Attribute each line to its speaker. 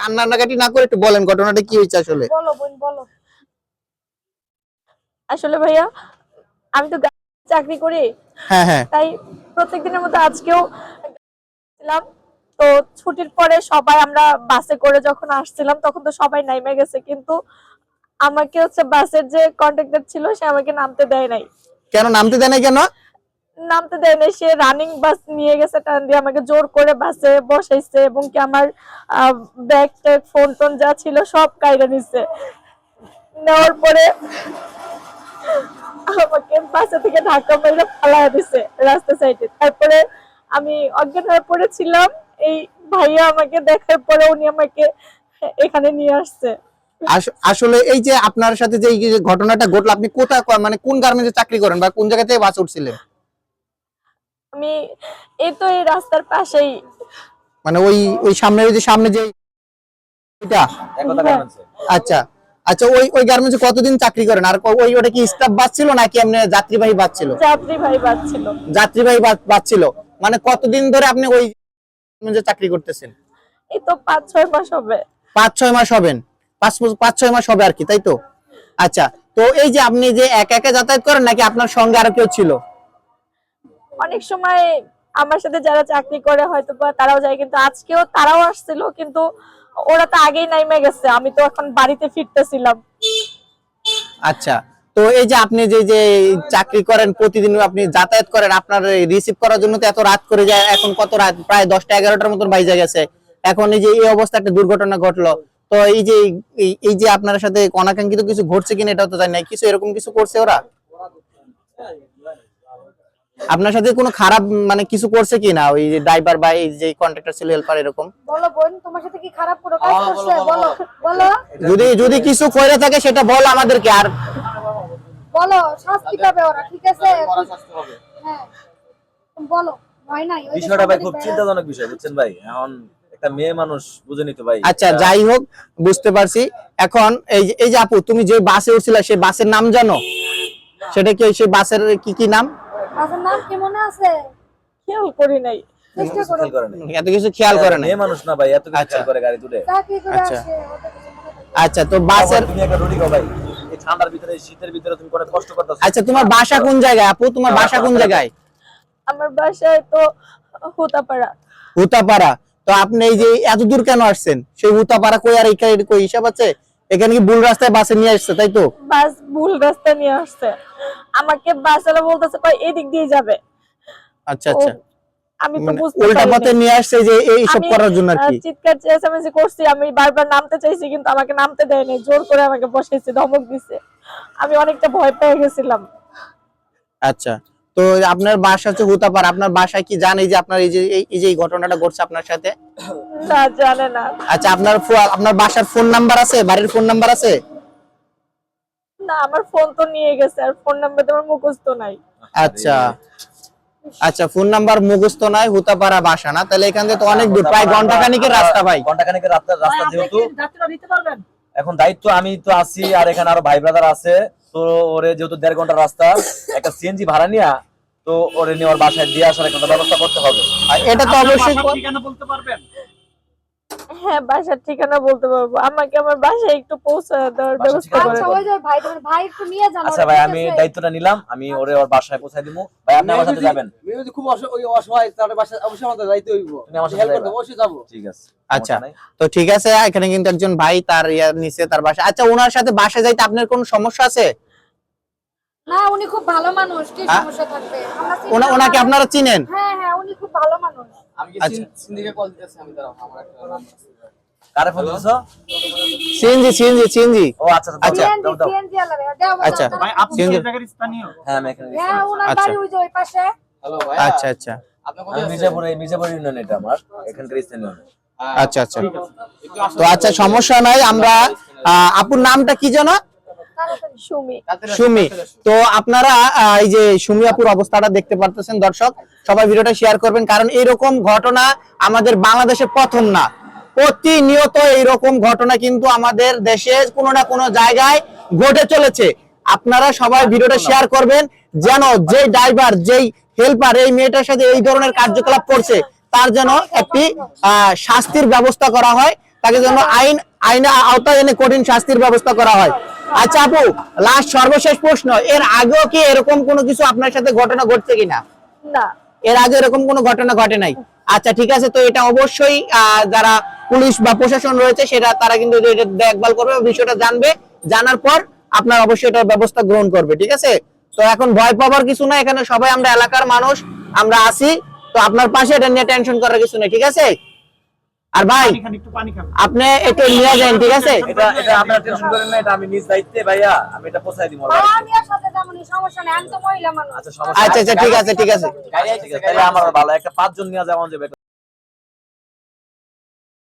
Speaker 1: কান্নাকাটি না করে একটু বলেন ঘটনাটা কি হয়েছে আসলে?
Speaker 2: বলো বোন বলো। আসলে ভাইয়া আমি তো চাকরি করি।
Speaker 1: হ্যাঁ হ্যাঁ।
Speaker 2: তাই প্রত্যেক দিনের মতো আজকেও ছিলাম। তো ছুটির পরে সবাই আমরা বাসে করে যখন আসছিলাম তখন তো সবাই নাইমে গেছে। কিন্তু আমাকে হচ্ছে বাসের যে কন্ট্রাক্টর ছিল সে আমাকে নামতে দেয় নাই।
Speaker 1: কেন? নামতে দেয় না কেন?
Speaker 2: নামতে দেয় সে রানিং বাস নিয়ে গেছে টান দিয়ে, আমাকে জোর করে বাসে বসাইছে এবং কি আমার ব্যাগ ট্যাগ ফোন টোন যা ছিল সব কাইরা নিচ্ছে নেওয়ার পরে আমাকে বাসা থেকে ঢাকা মেরে ফালাই দিছে রাস্তা সাইডে তারপরে আমি অজ্ঞান হয়ে পড়েছিলাম, এই ভাইয়া আমাকে দেখার পরে উনি আমাকে এখানে নিয়ে আসছে।
Speaker 1: আসলে এই যে আপনার সাথে যে ঘটনাটা ঘটলো, আপনি কোথায় মানে কোন গার্মেন্টে চাকরি করেন বা কোন জায়গা থেকে বাস উঠছিলেন?
Speaker 2: আমি এই তো এই রাস্তার পাশেই।
Speaker 1: মানে ওই ওই সামনে ওই যে সামনে যে এটা? আচ্ছা আচ্ছা ওই ওই গার্মেন্টসে কতদিন চাকরি করেন? আর ওই ওটা কি স্টাফ বাস ছিল নাকি এমনি যাত্রীবাহী বাস ছিল?
Speaker 2: যাত্রী ভাই বাজছিল
Speaker 1: যাত্রীবাহী বাস- বাস ছিল। মানে কতদিন ধরে আপনি ওই গার্মেন্টসে চাকরি করতেছেন?
Speaker 2: এই তো পাঁচ ছয় মাস হবে।
Speaker 1: পাঁচ ছয় মাস হবেন। পাঁচ বছর- পাঁচ ছয় মাস হবে আর কি তাই তো? আচ্ছা তো এই যে আপনি যে একা একা যাতায়াত করেন নাকি আপনার সঙ্গে আরও কেউ ছিল?
Speaker 2: অনেক সময় আমার সাথে যারা চাকরি করে হয়তো বা তারাও যায়, কিন্তু আজকেও তারাও আসছিল, কিন্তু ওরা তো আগেই নাইমে গেছে, আমি তো এখন বাড়িতে ফিরতেছিলাম।
Speaker 1: আচ্ছা তো এই যে আপনি যে যে চাকরি করেন প্রতিদিন, আপনি যাতায়াত করেন, আপনার রিসিভ করার জন্য তো এত রাত করে যায়, এখন কত রাত? প্রায় দশটা, এগারোটার মতন বাইজা গেছে। এখন এই যে, এই অবস্থা একটা দুর্ঘটনা ঘটলো। তো এই যে এই- যে আপনার সাথে অনাকাঙ্ক্ষিত কিছু ঘটছে কিনা এটাও তো জানি না, কিছু এরকম কিছু করছে ওরা? আপনার সাথে কোনো খারাপ মানে কিছু করছে কিনা? ওই যে ড্রাইভার বা এই যে কন্ট্রাক্টর ছিল হেল্পার এরকম?
Speaker 3: বলো বোন তোমার সাথে কি খারাপ কোনো কাজ করছে? বলো বলো
Speaker 1: যদি যদি কিছু করে থাকে সেটা বল আমাদেরকে আর
Speaker 3: বলো শাস্তি পাবে ওরা ঠিক আছে? হ্যাঁ। বলো ভয় নাই ওই
Speaker 4: বিষয়টা ভাই খুব চিন্তাজনক বিষয় বুঝছেন ভাই? এখন একটা মেয়ে মানুষ বুঝেনি তো ভাই।
Speaker 1: আচ্ছা যাই হোক বুঝতে পারছি। এখন এই যে- এই যে আপু তুমি যে বাসে উঠছিলে সেই বাসের নাম জানো? সেটা কি সেই বাসের কি কি নাম?
Speaker 3: নাম কি মনে আছে?
Speaker 2: খেয়াল করি নাই।
Speaker 3: চেষ্টা করো।
Speaker 4: খেয়াল করে নাই।
Speaker 1: এত কিছু খেয়াল করে না
Speaker 4: মানুষ না ভাই এত কিছু
Speaker 1: আচ্ছা।
Speaker 4: খেয়াল করে গাড়ি তুলে।
Speaker 1: আচ্ছা। আচ্ছা তো বাসের
Speaker 4: তুমি একটা রুটি খাও ভাই। এই ঠান্ডার ভিতরে শীতের ভিতরে তুমি করে কষ্ট করতেছো।
Speaker 1: আচ্ছা তোমার বাসা কোন জায়গায়? আপু তোমার বাসা কোন জায়গায়?
Speaker 2: আমার বাসায় তো হুতাপাড়া।
Speaker 1: হুতাপাড়া। তো আপনি এই যে এত দূর কেন আসছেন? সেই হুতাপাড়া কই আর এখানে কই? হিসাব আছে? এখানে কি ভুল রাস্তায় বাসে নিয়ে আসছে তাই তো?
Speaker 2: বাস ভুল রাস্তায় নিয়ে আসছে। আমাকে বাসওয়ালা বলতেছে কয় এদিক দিয়ে যাবে।
Speaker 1: আচ্ছা আচ্ছা।
Speaker 2: আমি তো
Speaker 1: মানে
Speaker 2: বুঝতে
Speaker 1: উল্টা পথে নিয়ে আসছে যে এই সব করার জন্য আর কি।
Speaker 2: চিৎকার চেঁচামেচি করছি আমি বারবার নামতে চাইছি কিন্তু আমাকে নামতে দেয়নি। জোর করে আমাকে বসাইছে ধমক দিছে। আমি অনেকটা ভয় পেয়ে গেছিলাম।
Speaker 1: আচ্ছা। তো আপনার বাসা হচ্ছে হুতাপাড়া। আপনার বাসায় কি জানে যে আপনার এই যে এই- এই যে ঘটনাটা ঘটছে আপনার সাথে?
Speaker 2: না জানে না।
Speaker 1: আচ্ছা আপনার আপনার বাসার ফোন নাম্বার আছে? বাড়ির ফোন নাম্বার আছে?
Speaker 2: না আমার ফোন তো নিয়ে গেছে আর ফোন নাম্বার তো আমার মুখস্থ নাই।
Speaker 1: আচ্ছা। আচ্ছা ফোন নাম্বার মুখস্থ নাই হুতাপাড়া বাসা না? তাহলে এখান থেকে তো অনেক দূর প্রায় ঘণ্টা খানিকের রাস্তা ভাই।
Speaker 4: ঘণ্টা খানিকের রাস্তা রাস্তা যেহেতু এখন দায়িত্ব আমি তো আছি আর এখানে আরও ভাই ব্রাদার আছে। তো ওরে যেহেতু দেড় ঘণ্টা রাস্তা একটা সিএনজি ভাড়া নিয়া তো ওরে নিয়ে ওর বাসায় দিয়ে আসার একটা ব্যবস্থা করতে হবে।
Speaker 1: আর এটা তো অবশ্যই
Speaker 2: হ্যাঁ বাসার ঠিকানা বলতে পারব। আমাকে আমার বাসায় একটু পৌঁছে দেওয়ার ব্যবস্থা করে
Speaker 3: আচ্ছা ওই যে ভাই তোমার ভাই একটু নিয়ে যান
Speaker 4: আচ্ছা ভাই
Speaker 3: ঠিক
Speaker 4: আমি
Speaker 3: আছে?
Speaker 4: দায়িত্বটা নিলাম আমি ওরে ওর বাসায় পৌঁছায় দিব ভাই আপনি আমার সাথে যাবেন?
Speaker 5: মেয়ে যদি খুব ওই অসহায় তাহলে বাসা অবশ্যই আমাদের যাইতে হইব।
Speaker 4: তুমি আমার সাথে
Speaker 5: হেল্প অবশ্যই যাব।
Speaker 4: ঠিক আছে
Speaker 1: আচ্ছা। তো ঠিক আছে এখানে কিন্তু একজন ভাই তার ইয়া নিচে তার বাসা আচ্ছা ওনার সাথে বাসা যাইতে আপনার কোনো সমস্যা আছে?
Speaker 3: না উনি খুব ভালো মানুষ কি? সমস্যা থাকবে।
Speaker 1: ওনাকে আপনারা চিনেন?
Speaker 3: হ্যাঁ খুব ভালো মানুষ।
Speaker 5: আমি
Speaker 1: আচ্ছা।
Speaker 5: সিন্ডিকে কল দিতেছি? আমি দাঁড়াও আমার একটা
Speaker 4: কারে ফোন দিছো
Speaker 1: সিএনজি সিএনজি সিএনজি।
Speaker 4: ও আচ্ছা
Speaker 1: আচ্ছা।
Speaker 4: আচ্ছা দাও দাও।
Speaker 3: সিএনজি আলাদা। দাও
Speaker 1: আচ্ছা। ভাই। আপনি সেই
Speaker 4: হ্যাঁ আমি এখানে
Speaker 3: হ্যাঁ ওনার
Speaker 1: আচ্ছা।
Speaker 3: বাড়ি ওই যে ওই পাশে।
Speaker 5: হ্যালো ভাই
Speaker 1: আচ্ছা আচ্ছা।
Speaker 5: আপনি কোথায়?
Speaker 4: মির্জাপুর এই মির্জাপুর ইউনিয়ন এটা আমার এখানকার স্থানীয়।
Speaker 5: হ্যাঁ,
Speaker 1: আচ্ছা আচ্ছা। তো আচ্ছা সমস্যা নাই আমরা আপুর নামটা কি জানো।
Speaker 2: সুমি।
Speaker 1: তো আপনারা এই যে সুমি আপুর অবস্থাটা দেখতে পারতেছেন দর্শক সবাই ভিডিওটা শেয়ার করবেন কারণ এরকম ঘটনা আমাদের বাংলাদেশে প্রথম না। প্রতিনিয়ত এইরকম ঘটনা কিন্তু আমাদের দেশে কোনো না কোনো জায়গায় ঘটে চলেছে। আপনারা সবাই ভিডিওটা শেয়ার করবেন যেন যে ড্রাইভার যেই হেল্পার এই মেয়েটার সাথে এই ধরনের কার্যকলাপ করছে তার যেন একটি আহ, শাস্তির ব্যবস্থা করা হয় তাকে যেন আইন আইন আওতায় এনে কঠিন শাস্তির ব্যবস্থা করা হয়। আচ্ছা আপু লাস্ট সর্বশেষ প্রশ্ন এর আগেও কি এরকম কোনো কিছু আপনার সাথে ঘটনা ঘটছে কিনা?
Speaker 2: না।
Speaker 1: এর আগে এরকম কোনো ঘটনা ঘটে নাই? আচ্ছা ঠিক আছে তো এটা অবশ্যই যারা পুলিশ বা প্রশাসন রয়েছে সেটা তারা কিন্তু এটা দেখভাল করবে বিষয়টা জানবে। জানার পর আপনার অবশ্যই এটার ব্যবস্থা গ্রহণ করবে ঠিক আছে? তো এখন ভয় পাওয়ার কিছু না এখানে সবাই আমরা এলাকার মানুষ আমরা আছি। তো আপনার পাশে এটা নিয়ে টেনশন করার কিছু নেই ঠিক আছে? আর ভাই আপনি একটু নিয়ে যান ঠিক আছে?
Speaker 4: এটা এটা আপনারা টেনশন করেন না এটা আমি নিজ দায়িত্বে ভাইয়া আমি এটা দিব
Speaker 3: সমস্যা নেই আমি তো মহিলা মানুষ।
Speaker 4: আচ্ছা
Speaker 1: আচ্ছা আচ্ছা ঠিক আছে ঠিক আছে।
Speaker 4: ঠিক আছে তাহলে আমার ভালো একটা পাঁচজন নিয়ে যাওয়া যাবে